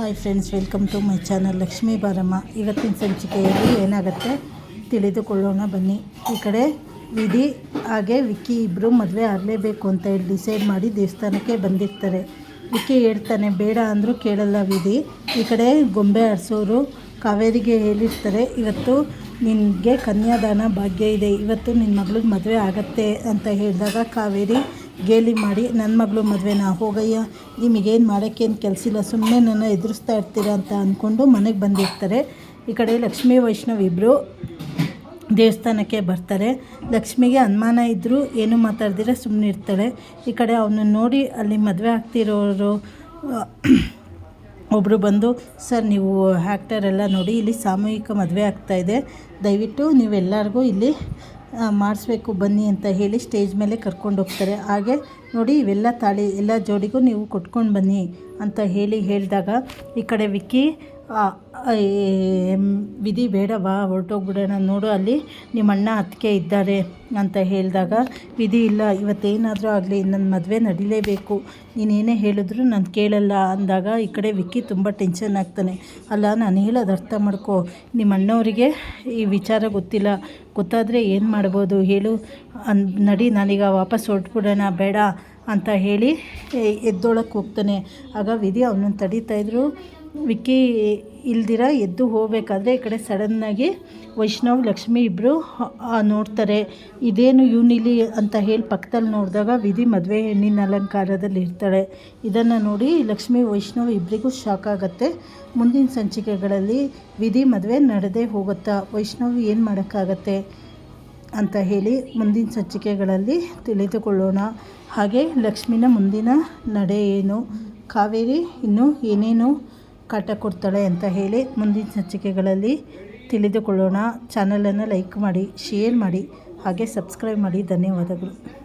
Hi friends welcome to my channel Lakshmi Baramma ಇವತ್ತಿನ ಸಂಚಿಕೆಯಲ್ಲಿ ಏನಾಗುತ್ತೆ? ತಿಳಿದುಕೊಳ್ಳೋಣ, ಬನ್ನಿ. ಈ ಕಡೆ ವಿಧಿ, ಹಾಗೆ ವಿಕ್ಕಿ ಇಬ್ಬರು ಮದುವೆ ಆಗಲೇಬೇಕು ಅಂತ ಹೇಳಿ ಡಿಸೈಡ್ ಮಾಡಿ ದೇವಸ್ಥಾನಕ್ಕೆ ಬಂದಿರ್ತಾರೆ. ವಿಕ್ಕಿ ಹೇಳ್ತಾನೆ, ಬೇಡ ಅಂದರೂ ಕೇಳಲ್ಲ ವಿಧಿ. ಈ ಕಡೆ ಗೊಂಬೆ ಆಡಿಸೋರು ಕಾವೇರಿಗೆ ಹೇಳಿರ್ತಾರೆ, ಇವತ್ತು ನಿನಗೆ ಕನ್ಯಾದಾನ ಭಾಗ್ಯ ಇದೆ. ಇವತ್ತು ನಿನ್ನ ಮಗಳಿಗೆ ಮದುವೆ ಆಗತ್ತೆ ಅಂತ ಹೇಳಿದಾಗ ಕಾವೇರಿ ಗೇಲಿ ಮಾಡಿ ನನ್ನ ಮಗಳು ಮದುವೆನ? ಹೋಗಯ್ಯ. ನಿಮಗೇನು ಮಾಡೋಕ್ಕೇನು ಕೆಲಸ ಇಲ್ಲ ಸುಮ್ಮನೆ ನನ್ನ ಎದುರಿಸ್ತಾ ಇರ್ತೀರ ಅಂತ ಅಂದ್ಕೊಂಡು ಮನೆಗೆ ಬಂದಿರ್ತಾರೆ. ಈ ಕಡೆ ಲಕ್ಷ್ಮೀ, ವೈಷ್ಣವ್ ಇಬ್ಬರು ದೇವಸ್ಥಾನಕ್ಕೆ ಬರ್ತಾರೆ. ಲಕ್ಷ್ಮಿಗೆ ಅನುಮಾನ ಇದ್ದರೂ ಏನು ಮಾತಾಡ್ದಿರ ಸುಮ್ಮನೆ ಇರ್ತಾಳೆ ಈ ಕಡೆ ಅವನನ್ನು ನೋಡಿ ಅಲ್ಲಿ ಮದುವೆ ಆಗ್ತಿರೋರು ಒಬ್ಬರು ಬಂದು, ಸರ್, ನೀವು ಆ್ಯಕ್ಟರ್ ಎಲ್ಲ ನೋಡಿ, ಇಲ್ಲಿ ಸಾಮೂಹಿಕ ಮದುವೆ ಆಗ್ತಾಯಿದೆ ದಯವಿಟ್ಟು ನೀವೆಲ್ಲರಿಗೂ ಇಲ್ಲಿ ಮಾಡಿಸ್ಬೇಕು, ಬನ್ನಿ ಅಂತ ಹೇಳಿ ಸ್ಟೇಜ್ ಮೇಲೆ ಕರ್ಕೊಂಡು ಹೋಗ್ತಾರೆ. ಹಾಗೆ ನೋಡಿ, ಇವೆಲ್ಲ ತಾಳಿ, ಎಲ್ಲ ಜೋಡಿಗೂ ನೀವು ಕೊಟ್ಕೊಂಡು ಬನ್ನಿ ಅಂತ ಹೇಳಿ ಹೇಳಿದಾಗ ಈ ಕಡೆ ವಿಕ್ಕಿ ಆ, ಬೇಡ ವಿಧಿ ಬೇಡವಾ? ಹೊರಟೋಗ್ಬಿಡೋಣ ನೋಡು. ಅಲ್ಲಿ ನಿಮ್ಮ ಅಣ್ಣ ಅತ್ತಿಗೆ ಇದ್ದಾರೆ ಅಂತ ಹೇಳಿದಾಗ ವಿಧಿ ಇಲ್ಲ ಇವತ್ತೇನಾದರೂ ಆಗಲಿ ನನ್ನ ಮದುವೆ ನಡಿಲೇಬೇಕು. ನೀನೇನೇ ಹೇಳಿದ್ರು ನಾನು ಕೇಳಲ್ಲ ಅಂದಾಗ ಈ ಕಡೆ ವಿಕ್ಕಿ ತುಂಬ ಟೆನ್ಷನ್ ಆಗ್ತಾನೆ. ಅಲ್ಲ ನಾನು ಹೇಳೋದು ಅರ್ಥ ಮಾಡ್ಕೊ. ನಿಮ್ಮ ಅಣ್ಣವರಿಗೆ ಈ ವಿಚಾರ ಗೊತ್ತಿಲ್ಲ. ಗೊತ್ತಾದರೆ ಏನು ಮಾಡ್ಬೋದು? ಹೇಳು. ಅನ್ ನಡಿ ನಾನೀಗ ವಾಪಸ್ ಹೊರಟ್ಬಿಡೋಣ. ಬೇಡ. ಅಂತ ಹೇಳಿ ಎದ್ದೊಳಕ್ಕೆ ಹೋಗ್ತಾನೆ. ಆಗ ವಿಧಿ ಅವನನ್ನು ತಡೀತಾಯಿದ್ರು ವಿಕ್ಕಿ ಇಲ್ದಿರ ಎದ್ದು ಹೋಗಬೇಕಾದ್ರೆ ಈ ಕಡೆ ಸಡನ್ನಾಗಿ ವೈಷ್ಣವ್, ಲಕ್ಷ್ಮಿ ಇಬ್ಬರು ನೋಡ್ತಾರೆ. ಇದೇನು ಯೂನಿಲಿ ಅಂತ ಹೇಳಿ ಪಕ್ಕದಲ್ಲಿ ನೋಡಿದಾಗ ವಿಧಿ ಮದುವೆ ಹೆಣ್ಣಿನ ಅಲಂಕಾರದಲ್ಲಿ ಇರ್ತಾಳೆ. ಇದನ್ನು ನೋಡಿ ಲಕ್ಷ್ಮಿ, ವೈಷ್ಣವ್ ಇಬ್ಬರಿಗೂ ಶಾಕ್ ಆಗುತ್ತೆ. ಮುಂದಿನ ಸಂಚಿಕೆಗಳಲ್ಲಿ ವಿಧಿ ಮದುವೆ ನಡೆದೇ ಹೋಗುತ್ತಾ. ವೈಷ್ಣವ್ ಏನು ಮಾಡೋಕ್ಕಾಗತ್ತೆ? ಅಂತ ಹೇಳಿ ಮುಂದಿನ ಸಂಚಿಕೆಗಳಲ್ಲಿ ತಿಳಿದುಕೊಳ್ಳೋಣ. ಹಾಗೆ ಲಕ್ಷ್ಮಿನ ಮುಂದಿನ ನಡೆ ಏನು? ಕಾವೇರಿ ಇನ್ನೂ ಏನೇನು ಕಾಟ ಕೊಡ್ತಾಳೆ ಅಂತ ಹೇಳಿ ಮುಂದಿನ ಸಂಚಿಕೆಗಳಲ್ಲಿ ತಿಳಿದುಕೊಳ್ಳೋಣ. ಚಾನಲನ್ನು ಲೈಕ್ ಮಾಡಿ, ಶೇರ್ ಮಾಡಿ, ಹಾಗೆ ಸಬ್ಸ್ಕ್ರೈಬ್ ಮಾಡಿ. ಧನ್ಯವಾದಗಳು.